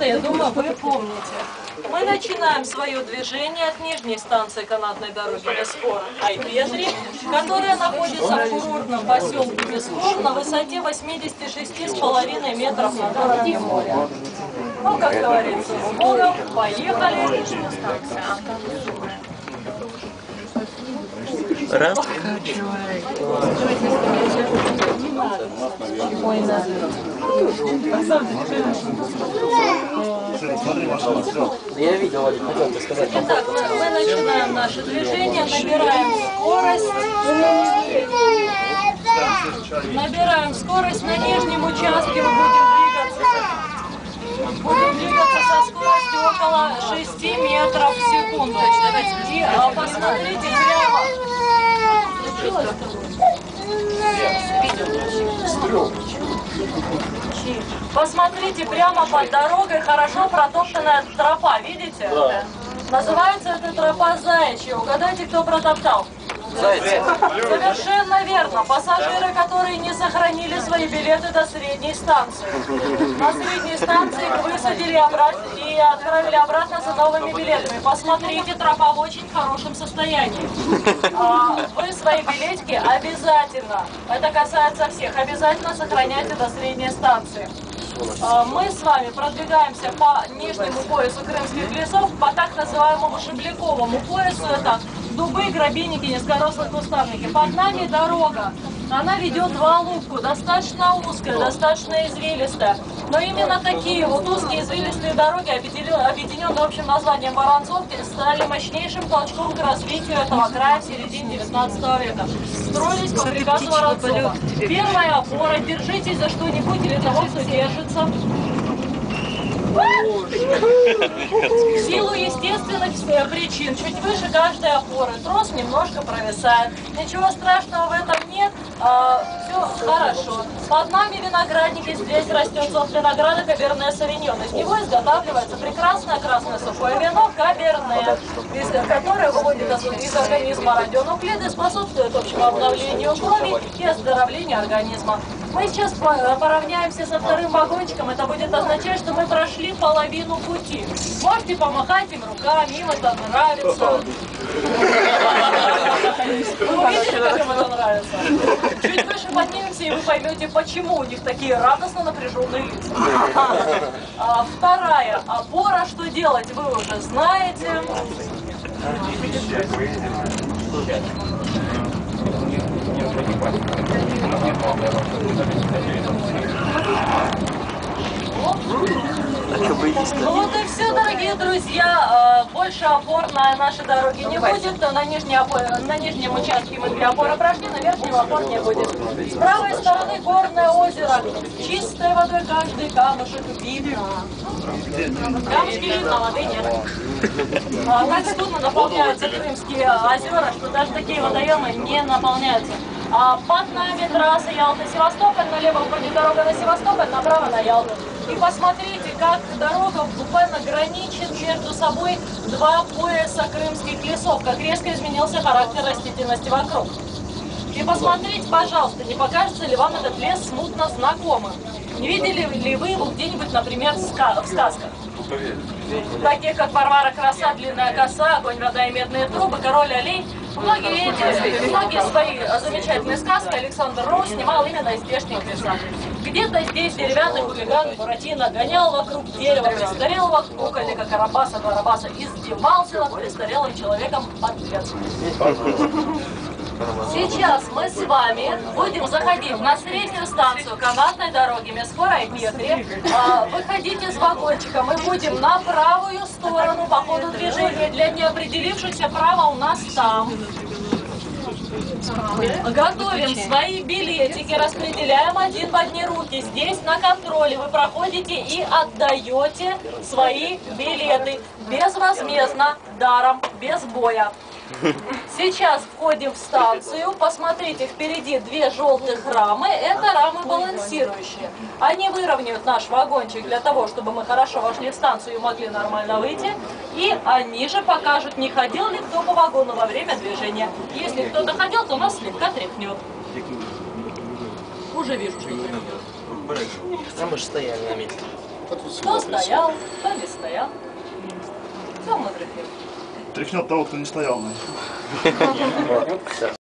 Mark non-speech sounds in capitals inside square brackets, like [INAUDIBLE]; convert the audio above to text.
это, я думаю, вы помните. Мы начинаем свое движение от нижней станции канатной дороги Бесфор Айпетри, которая находится в курортном поселке Бесфор на высоте 86,5 метров над уровнем моря. Ну, как говорится, с Богом, поехали! Раз. Я видел, Вадик, хотел тебе сказать. Итак, мы, мы начинаем наше движение, набираем скорость. Набираем скорость на нижнем участке, мы будем двигаться. Будем двигаться со скоростью около 6 метров в секунду. И а, посмотрите прямо. Посмотрите прямо под дорогой хорошо протоптанная тропа, видите? Да. Называется эта тропа заячья. Угадайте, кто протоптал? Зайцы. Совершенно верно. Пассажиры, которые не сохранили свои билеты до средней станции. На средней станции их высадили обратно и отправили обратно за новыми билетами. Посмотрите, тропа в очень хорошем состоянии. А, Вы свои билетики обязательно, это касается всех, обязательно сохраняйте до средней станции. А, Мы с вами продвигаемся по нижнему поясу крымских лесов, по так называемому шабляковому поясу. Это дубы, грабинники, низкорослые кустарники. Под нами дорога. Она ведет в Алубку, достаточно узкая, достаточно извилистая. Но именно такие вот узкие извилистые дороги, объединен- объединенные общим названием Воронцовки, стали мощнейшим толчком к развитию этого края в середине 19 века. Строились по приказу Воронцова. Первая опора, держитесь за что-нибудь или того, кто держится. Силу естественных причин, чуть выше каждой опоры, трос немножко провисает. Ничего страшного в этом нет, все хорошо. Под нами виноградники, здесь растет сорт винограда Каберне Савиньон. Из него изготавливается прекрасное красное сухое вино Каберне, которое выводит из организма радионуклиды, способствует общему обновлению крови и оздоровлению организма. Мы сейчас по- поравняемся со вторым вагончиком. Это будет означать, что мы прошли половину пути. Можете помахать им руками, им это нравится. Вы увидели, как им это нравится? Чуть выше поднимемся, и вы поймете, почему у них такие радостно напряженные лица. А, вторая опора, что делать, вы уже знаете. Ну вот и все, дорогие друзья. Э, Больше опор на нашей дороге не будет. На, нижней опоре- на нижнем участке мы две опоры прошли, на верхнем опор не будет. С правой стороны горное озеро. Чистой водой каждый камушек видно. Камушки видно, воды нет. А, Так скудно наполняются крымские озера, что даже такие водоемы не наполняются. А под нами трасса Ялта-Севастополь, налево уходит дорога на Севастополь, направо на Ялту. И посмотрите, как дорога буквально граничит между собой два пояса крымских лесов, как резко изменился характер растительности вокруг. И посмотрите, пожалуйста, не покажется ли вам этот лес смутно знакомым? Не видели ли вы его где-нибудь, например, в сказках? Таких, как Варвара Краса, Длинная коса, Огонь, вода и медные трубы, Король олень. Многие, эти, многие свои замечательные сказки Александр Роу снимал именно из здешних лесов. Где-то здесь деревянный хулиган Буратино гонял вокруг дерева престарелого кукольника Карабаса Барабаса, издевался над престарелым человеком подлец. Сейчас мы с вами будем заходить на среднюю станцию канатной дороги Мескора и Петри. А, Выходить из вагончика мы будем на правую сторону по ходу движения. Для неопределившихся право у нас там. Готовим свои билетики, распределяем один в одни руки. Здесь на контроле вы проходите и отдаете свои билеты. Безвозмездно, даром, без боя. Сейчас входим в станцию. Посмотрите, впереди две желтых рамы. Это рамы балансирующие. Они выровняют наш вагончик для того, чтобы мы хорошо вошли в станцию и могли нормально выйти. И они же покажут, не ходил ли кто по вагону во время движения. Если кто-то ходил, то нас слегка тряхнет. Уже вижу, что тряхнет. А мы же стояли на месте. Кто стоял, кто не стоял. Все мы тряхнем. Тряхнет того, кто не стоял. [LAUGHS]